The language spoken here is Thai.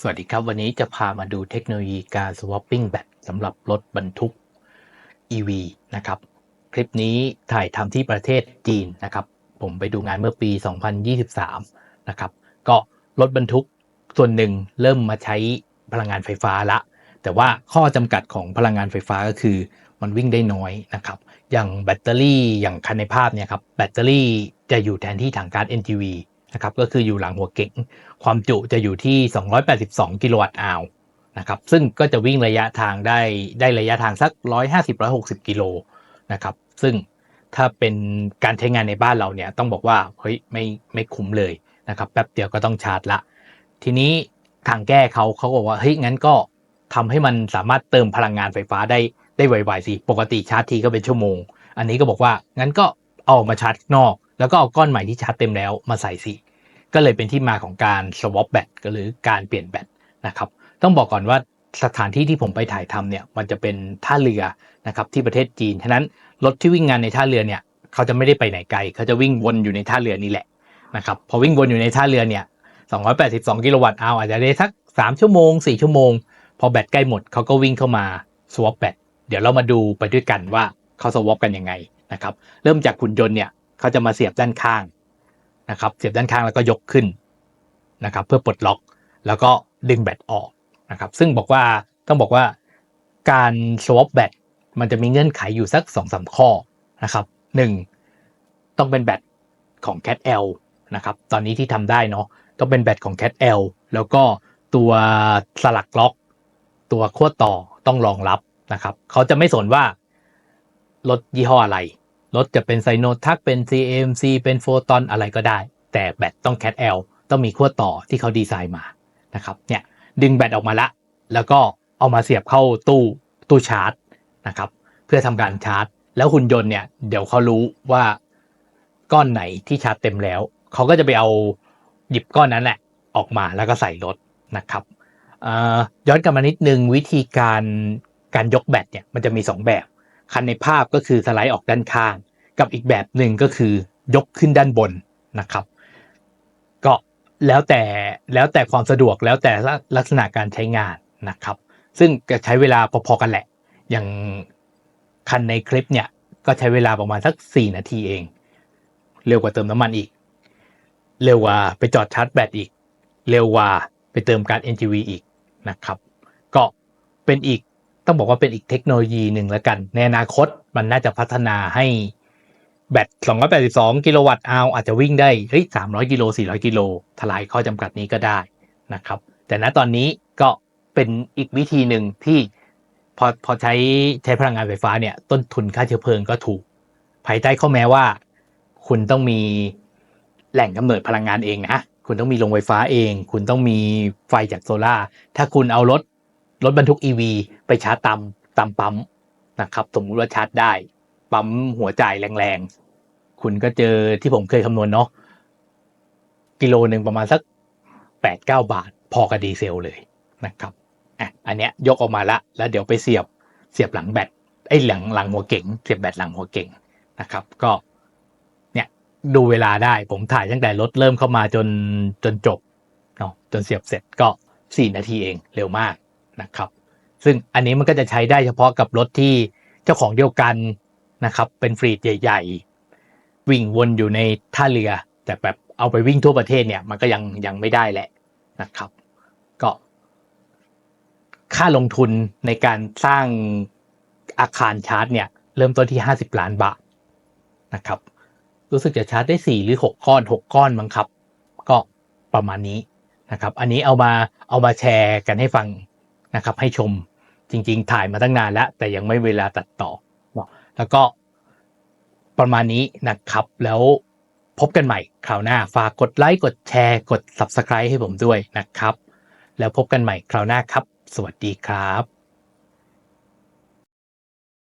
สวัสดีครับ วันนี้จะพามาดูเทคโนโลยีการ swapping แบตสำหรับรถบรรทุก EV นะครับ คลิปนี้ถ่ายทำที่ประเทศจีนนะครับ ผมไปดูงานเมื่อปี 2023 นะครับ ก็รถบรรทุกส่วนหนึ่งเริ่มมาใช้พลังงานไฟฟ้าละ แต่ว่าข้อจำกัดของพลังงานไฟฟ้าก็คือมันวิ่งได้น้อยนะครับ อย่างแบตเตอรี่อย่างคันในภาพเนี่ยครับ แบตเตอรี่จะอยู่แทนที่ถังก๊าซ NGV นะครับก็คืออยู่หลังหัวเก๋งความจุจะอยู่ที่ 282 กิโลวัตต์อาวนะครับซึ่งก็จะวิ่งระยะทางได้ได้ระยะทางสัก 150-160 กิโลนะครับซึ่งถ้าเป็นการใช้งานในบ้านเราเนี่ยต้องบอกว่าเฮ้ยไม่ไม่คุ้มเลยนะครับแป๊บเดียวก็ต้องชาร์จละ ทีนี้ทางแก้เขาเขาบอกว่าเฮ้ยงั้นก็ทำให้มันสามารถเติมพลังงานไฟฟ้าได้ได้ไวๆสิ ปกติชาร์จทีก็เป็นชั่วโมง อันนี้ก็บอกว่างั้นก็เอามาชาร์จนอก แล้วก็เอาก้อนใหม่ที่ชาร์จเต็มแล้วมาใส่สิก็เลยเป็นที่มาของการ swap แบตหรือการเปลี่ยนแบตนะครับต้องบอกก่อนว่าสถานที่ที่ผมไปถ่ายทำเนี่ยมันจะเป็นท่าเรือนะครับที่ประเทศจีนฉะนั้นรถที่วิ่งงานในท่าเรือเนี่ยเขาจะไม่ได้ไปไหนไกล เขาจะวิ่งวนอยู่ในท่าเรือนี่แหละนะครับพอวิ่งวนอยู่ในท่าเรือเนี่ย 282 กิโลวัตต์เอาอาจจะได้สัก 3 ชั่วโมง 4 ชั่วโมง พอแบตใกล้หมดเขาก็วิ่งเข้ามา swap แบตเดี๋ยวเรามาดูไปด้วยกันว่าเขา swap กันยังไงนะครับเริ่มจากหุ่นยนต์เนี่ย เขาจะมาเสียบด้านข้างนะครับ เสียบด้านข้างแล้วก็ยกขึ้นนะครับ เพื่อปลดล็อกแล้วก็ดึงแบตออกนะครับ ซึ่งบอกว่าต้องบอกว่าการ swap แบตมันจะมีเงื่อนไขอยู่สัก2อสข้อนะครับหนึ่งต้องเป็นแบตของ Cat L นะครับ ตอนนี้ที่ทำได้เนาะต้องเป็นแบตของ Cat L แล้วก็ตัวสลักล็อก ตัวขั้วต่อต้องรองรับนะครับ เขาจะไม่สนว่ารถยี่ห้ออะไร รถจะเป็นไซโนทักเป็น CMC เป็นโฟตอนอะไรก็ได้ แต่แบตต้อง Cat L ต้องมีขั้วต่อที่เขาดีไซน์มานะครับเนี่ยดึงแบตออกมาละ แล้วก็เอามาเสียบเข้าตู้ตู้ชาร์จนะครับเพื่อทำการชาร์จ แล้วหุ่นยนต์เนี่ยเดี๋ยวเขารู้ว่าก้อนไหนที่ชาร์จเต็มแล้ว เขาก็จะไปเอาหยิบก้อนนั้นแหละออกมาแล้วก็ใส่รถนะครับย้อนกลับมานิดนึงวิธีการการยกแบตเนี่ยมันจะมี 2 แบบ คันในภาพก็คือสไลด์ออกด้านข้าง กับอีกแบบหนึ่งก็คือยกขึ้นด้านบนนะครับ ก็แล้วแต่แล้วแต่ความสะดวกแล้วแต่ลักษณะการใช้งานนะครับ ซึ่งจะใช้เวลาพอๆกันแหละ อย่างคันในคลิปเนี่ยก็ใช้เวลาประมาณสัก 4 นาทีเอง เร็วกว่าเติมน้ำมันอีก เร็วกว่าไปจอดชาร์จแบตอีก เร็วกว่าไปเติมการ NGV อีกนะครับ ก็เป็นอีก ต้องบอกว่าเป็นอีกเทคโนโลยีหนึ่งแล้วกัน ในอนาคตมันน่าจะพัฒนาให้แบต 282 กิโลวัตต์อาวอาจจะวิ่งได้เฮ้ย300 กิโล 400 กิโลทลายข้อจำกัดนี้ก็ได้นะครับ แต่ณตอนนี้ก็เป็นอีกวิธีหนึ่งที่พอพอใช้ใช้พลังงานไฟฟ้าเนี่ย ต้นทุนค่าเชื้อเพลิงก็ถูก ภายใต้ข้อแม้ว่า คุณต้องมีแหล่งกำเนิดพลังงานเองนะ คุณต้องมีโรงไฟฟ้าเอง คุณต้องมีไฟจากโซลา่าถ้าคุณเอารถ รถบรรทุก EV ไปชาร์จตามตามปั๊มนะครับ สมมุติว่าชาร์จได้ ปั๊มหัวจ่ายแรงๆ คุณก็เจอที่ผมเคยคำนวณเนาะกิโลหนึ่งประมาณสักแปดเก้าบาท พอกับดีเซลเลยนะครับอะอันเนี้ยยกออกมาละ แล้วเดี๋ยวไปเสียบเสียบหลังแบตไอ้หลังหลังหัวเก่งเสียบแบตหลังหัวเก่งนะครับ ก็เนี่ยดูเวลาได้ผมถ่ายตั้งแต่รถเริ่มเข้ามาจนจนจบเนาะจนเสียบเสร็จก็สี่นาทีเองเร็วมาก นะครับ ซึ่งอันนี้มันก็จะใช้ได้เฉพาะกับรถที่เจ้าของเดียวกันนะครับ เป็นฟรีดใหญ่ ๆ วิ่งวนอยู่ในท่าเรือ แต่แบบเอาไปวิ่งทั่วประเทศเนี่ยมันก็ยังยังไม่ได้แหละนะครับ ก็ ค่าลงทุนในการสร้างอาคารชาร์จเนี่ย เริ่มต้นที่ 50 ล้านบาทนะครับ รู้สึกจะชาร์จได้ 4 หรือ 6 ก้อน 6 ก้อนมั้งครับ ก็ประมาณนี้นะครับ อันนี้เอามาเอามาแชร์กันให้ฟัง นะครับ ให้ชมจริง ๆ ถ่ายมาตั้งนานแล้ว แต่ยังไม่เวลาตัดต่อแล้วก็ประมาณนี้นะครับ แล้วพบกันใหม่คราวหน้า ฝากกดไลค์กดแชร์กด Subscribe ให้ผมด้วยนะครับ แล้วพบกันใหม่คราวหน้าครับ สวัสดีครับ